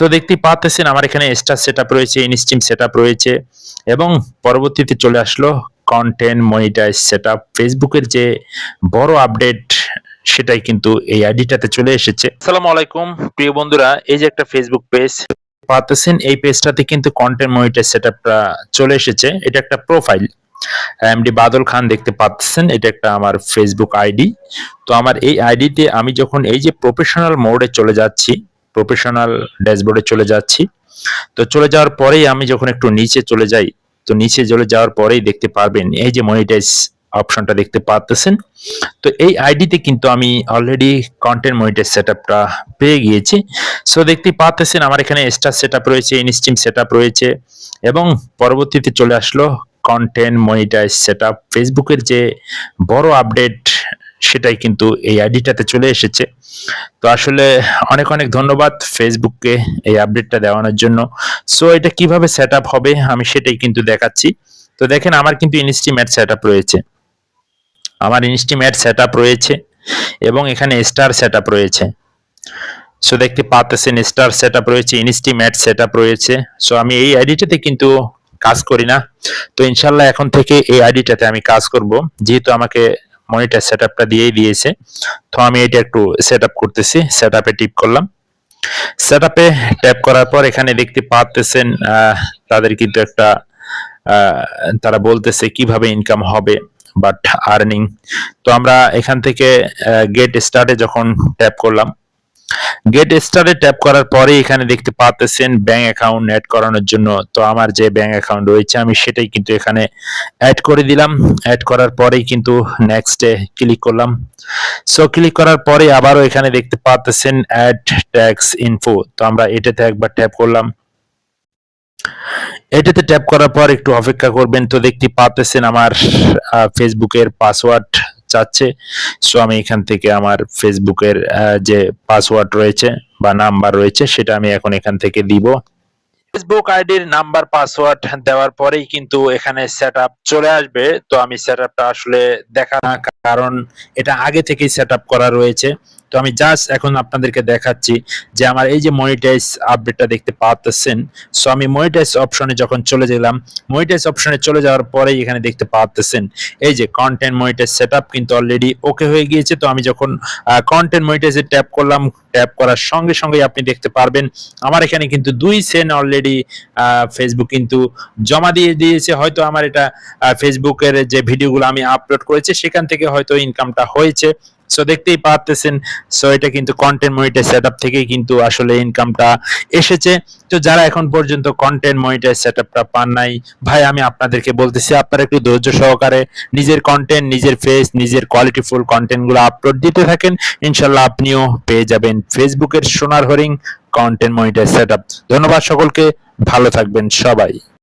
So দেখতে পাচ্ছেন আমার এখানে স্টার সেটআপ রয়েছে ইনস্টিম সেটআপ রয়েছে এবং পরবর্তীতে চলে আসলো কন্টেন্ট মনিটাইজ সেটআপ ফেসবুকের যে বড় আপডেট সেটাই কিন্তু এই আইডিটাতে চলে এসেছে। আসসালামু আলাইকুম, প্রিয় বন্ধুরা, এই যে একটা ফেসবুক পেজ পাচ্ছেন এই পেজটাতে কিন্তু কন্টেন্ট মনিটাইজ সেটআপটা চলে এসেছে। এটা একটা প্রোফাইল এমডি বাদল খান দেখতে পাচ্ছেন এটা একটা আমার ফেসবুক আইডি তো আমার এই আইডিতে আমি যখন এই যে প্রফেশনাল মোডে চলে যাচ্ছি প্রফেশনাল ড্যাশবোর্ডে চলে যাচ্ছি। তো চলে যাওয়ার পরেই আমি যখন একটু নিচে চলে যাই, তো নিচে চলে যাওয়ার পরেই দেখতে পারবেন, এই যে মনিটাইজ অপশনটা দেখতে পাচ্ছেন তো এই আইডিতে কিন্তু আমি অলরেডি কন্টেন্ট মনিটাইজ সেটআপটা পেয়ে গিয়েছি। সো দেখতে পাচ্ছেন আমার এখানে স্টার সেটআপ রয়েছে ইনস্টিম সেটআপ রয়েছে এবং পরবর্তীতে চলে আসলো কন্টেন্ট মনিটাইজ সেটআপ ফেসবুকের যে বড় আপডেট সেটাই কিন্তু এই আইডিটাতে চলে এসেছে। তো আসলে অনেক অনেক ধন্যবাদ ফেসবুককে এই আপডেটটা দেওয়ানোর জন্য। সো এটা কীভাবে সেট হবে আমি সেটাই কিন্তু দেখাচ্ছি। তো দেখেন, আমার কিন্তু ইনস্টিমেট সেট রয়েছে। আমার ইনস্টিমেট সেট রয়েছে এবং এখানে স্টার সেট রয়েছে। সো দেখতে পাচ্ছেন স্টার সেট রয়েছে ইনস্টিমেট সেট রয়েছে। সো আমি এই আইডিটাতে কিন্তু কাজ করি না। তো ইনশাল্লাহ এখন থেকে এই আইডিটাতে আমি কাজ করব। যেহেতু আমাকে মনিটর সেটআপটা দিয়েই দিয়েছে। তো আমি এটা একটু সেটআপ করতেছি সেটআপে টিপ করলাম। সেটআপে ট্যাপ করার পর এখানে দেখতে পাচ্ছেন তাদের কিন্তু একটা তারা বলতেছে কীভাবে ইনকাম হবে বাট আর্নিং তো আমরা এখান থেকে গেট স্টার্টে যখন ট্যাপ করলাম গেট স্টারে ট্যাপ করার পরে এখানে দেখতে পাচ্ছেন ব্যাংক অ্যাকাউন্ট অ্যাড করানোর জন্য। তো আমার যে ব্যাংক অ্যাকাউন্ট রয়েছে, আমি সেটাই কিন্তু এখানে অ্যাড করে দিলাম। অ্যাড করার পরেই কিন্তু নেক্সটে ক্লিক করলাম। সো ক্লিক করার পরে আবারও এখানে দেখতে পাচ্ছেন অ্যাড ট্যাক্স ইনফো তো আমরা এটাতে একবার ট্যাপ করলাম। এটাতে ট্যাপ করার পর একটু অপেক্ষা করবেন। তো দেখতে পাচ্ছেন আমার ফেসবুকের পাসওয়ার্ড চাচ্ছে। সো আমি এখান থেকে আমার ফেসবুকের যে পাসওয়ার্ড রয়েছে বা নাম্বার রয়েছে, সেটা আমি এখন এখান থেকে দিব। ফেসবুক আইডির নাম্বার পাসওয়ার্ড দেওয়ার পরেই কিন্তু এখানে সেট চলে আসবে। তো আমি সেটআপটা আসলে দেখা না, কারণ এটা আগে থেকেই সেট করা রয়েছে। তো আমি জাস্ট এখন আপনাদেরকে দেখাচ্ছি যে আমার এই যে মনিটাইজ আপডেটটা দেখতে পাচ্ছেন সো আমি মনিটাইজ অপশনে যখন চলে গেলাম মনিটাইজ অপশনে চলে যাওয়ার পরেই এখানে দেখতে পাচ্ছেন এই যে কন্টেন্ট মনিটাইজ সেটআপ কিন্তু অলরেডি ওকে হয়ে গিয়েছে, তো আমি যখন কন্টেন্ট মনিটাইজে ট্যাপ করলাম ট্যাপ করার সঙ্গে সঙ্গে আপনি দেখতে পারবেন, আমার এখানে কিন্তু দুই সেন অলরেডি ফেসবুক কিন্তু জমা দিয়ে দিয়েছে, হয়তো আমার এটা ফেসবুকের যে ভিডিওগুলো আমি আপলোড করেছি, সেখান থেকে হয়তো ইনকামটা হয়েছে সো দেখতেই পাচ্ছেন সো এটা কিন্তু কন্টেন্ট মনিটাইজ সেটআপ থেকেই কিন্তু আসলে ইনকামটা এসেছে। তো যারা এখন পর্যন্ত কন্টেন্ট মনিটাইজ সেটআপটা পান নাই, ভাই, আমি আপনাদেরকে বলতেছি, আপনারা একটু ধৈর্য সহকারে নিজের কন্টেন্ট নিজের ফেস নিজের কোয়ালিটিফুল কন্টেন্টগুলো আপলোড দিতে থাকেন। ইনশাল্লাহ আপনিও পেয়ে যাবেন ফেসবুকের সোনার হরিং কন্টেন্ট মনিটাইজ সেটআপ ধন্যবাদ সকলকে। ভালো থাকবেন সবাই।